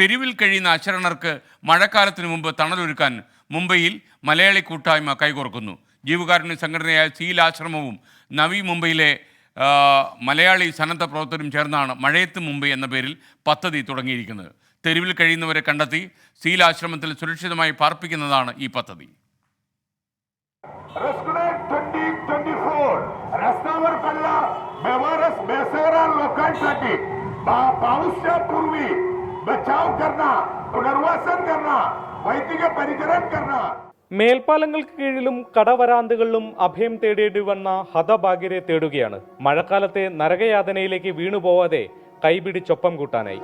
തെരുവിൽ കഴിയുന്ന അശരണർക്ക് മഴക്കാലത്തിന് മുമ്പ് തണലൊരുക്കാൻ മുംബൈയിൽ മലയാളി കൂട്ടായ്മ കൈകോർക്കുന്നു ജീവകാരുണ്യ സംഘടനയായ സീൽ ആശ്രമവും നവി മുംബൈയിലെ ആ, മലയാളി സന്നദ്ധ പ്രവർത്തകരും ചേർന്നാണ് മഴയത്ത് മുംബൈ എന്ന പേരിൽ പദ്ധതി തുടങ്ങിയിരിക്കുന്നത് തെരുവിൽ കഴിയുന്നവരെ കണ്ടെത്തി സീൽ ആശ്രമത്തിൽ സുരക്ഷിതമായി പാർപ്പിക്കുന്നതാണ് ഈ പദ്ധതി रस्कुलेट ट्वेंटी ट्वेंटी फोर रस्त्यावर पडला बेवारस बेसेरा लोकांसाठी पा- पाऊसच्या पूर्वी बचाव करणं पुनर्वसन करणं वैद्यकीय परिचरण करणं മേൽപ്പാലങ്ങൾക്ക് കീഴിലും കടവരാന്തുകളിലും അഭയം തേടേണ്ടി വന്ന ഹതഭാഗ്യരെ തേടുകയാണ് മഴക്കാലത്തെ നരകയാതനയിലേക്ക് വീണുപോവാതെ കൈപിടിച്ചൊപ്പം കൂട്ടാനായി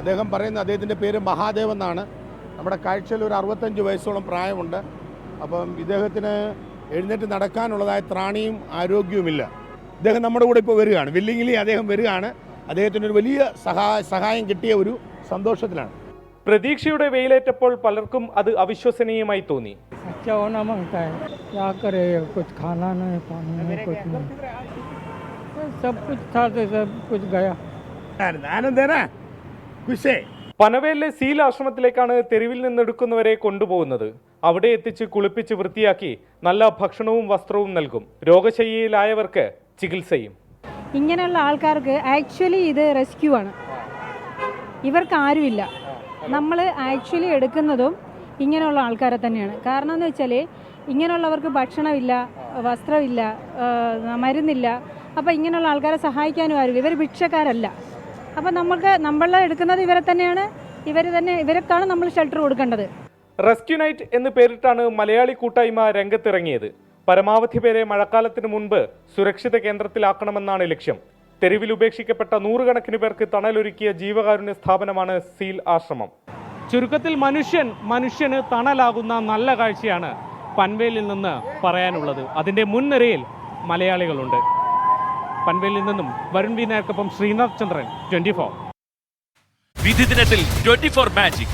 അദ്ദേഹം പറയുന്ന അദ്ദേഹത്തിൻ്റെ പേര് മഹാദേവ് എന്നാണ് നമ്മുടെ കാഴ്ചയിൽ ഒരു അറുപത്തഞ്ച് വയസ്സോളം പ്രായമുണ്ട് അപ്പം ഇദ്ദേഹത്തിന് എഴുന്നേറ്റ് നടക്കാനുള്ളതായ ത്രാണിയും ആരോഗ്യവുമില്ല. ഇദ്ദേഹം നമ്മുടെ കൂടെ ഇപ്പോൾ വരികയാണ്. വില്ലിങ്ങിലി അദ്ദേഹം വരികയാണ്. അദ്ദേഹത്തിന് ഒരു വലിയ സഹായ സഹായം കിട്ടിയ ഒരു സന്തോഷത്തിലാണ്. പ്രതീക്ഷയുടെ വെയിലേറ്റപ്പോൾ പലർക്കും അത് അവിശ്വസനീയമായി തോന്നി. പനവേലിലെ സീൽ ആശ്രമത്തിലേക്കാണ് തെരുവിൽ നിന്നെടുക്കുന്നവരെ കൊണ്ടുപോകുന്നത്. അവിടെ എത്തിച്ച് കുളിപ്പിച്ച് വൃത്തിയാക്കി നല്ല ഭക്ഷണവും വസ്ത്രവും നൽകും. രോഗശയ്യയിലായവർക്ക് ചികിത്സയും. ഇങ്ങനെയുള്ള ആൾക്കാർക്ക് ആക്ച്വലി ഇത് റെസ്ക്യൂ ആണ്. ഇവർക്ക് ആരുമില്ല. നമ്മൾ ആക്ച്വലി എടുക്കുന്നതും ഇങ്ങനെയുള്ള ആൾക്കാരെ തന്നെയാണ്. കാരണം എന്ന് വെച്ചാൽ ഇങ്ങനെയുള്ളവർക്ക് ഭക്ഷണമില്ല വസ്ത്രമില്ല മരുന്നില്ല. അപ്പോൾ ഇങ്ങനെയുള്ള ആൾക്കാരെ സഹായിക്കാനും ആരും ഇവർ ഭിക്ഷക്കാരല്ല. അപ്പോൾ നമുക്ക് നമ്മൾ എടുക്കുന്നത് ഇവരെ തന്നെയാണ്. ഇവർ തന്നെ ഇവർക്കാണ് നമ്മൾ ഷെൽട്ടർ കൊടുക്കേണ്ടത്. റെസ്ക്യൂ നൈറ്റ് എന്ന് പേരിട്ടാണ് മലയാളി കൂട്ടായ്മ രംഗത്തിറങ്ങിയത്. പരമാവധി പേരെ മഴക്കാലത്തിന് മുൻപ് സുരക്ഷിത കേന്ദ്രത്തിലാക്കണമെന്നാണ് ലക്ഷ്യം. തെരുവിൽ ഉപേക്ഷിക്കപ്പെട്ട നൂറുകണക്കിന് പേർക്ക് തണലൊരുക്കിയ ജീവകാരുണ്യ സ്ഥാപനമാണ് സീൽ ആശ്രമം. ചുരുക്കത്തിൽ മനുഷ്യൻ മനുഷ്യന് തണലാകുന്ന നല്ല കാഴ്ചയാണ് പൻവേലിൽ നിന്ന് പറയാനുള്ളത്. അതിന്റെ മുൻനിരയിൽ മലയാളികളുണ്ട്. പൻവേലിൽ നിന്നും വരുൺ വി നായർക്കൊപ്പം ശ്രീനാഥ് ചന്ദ്രൻ ട്വന്റി ഫോർ. വിധി ദിനത്തിൽ ട്വന്റി ഫോർ മാജിക്.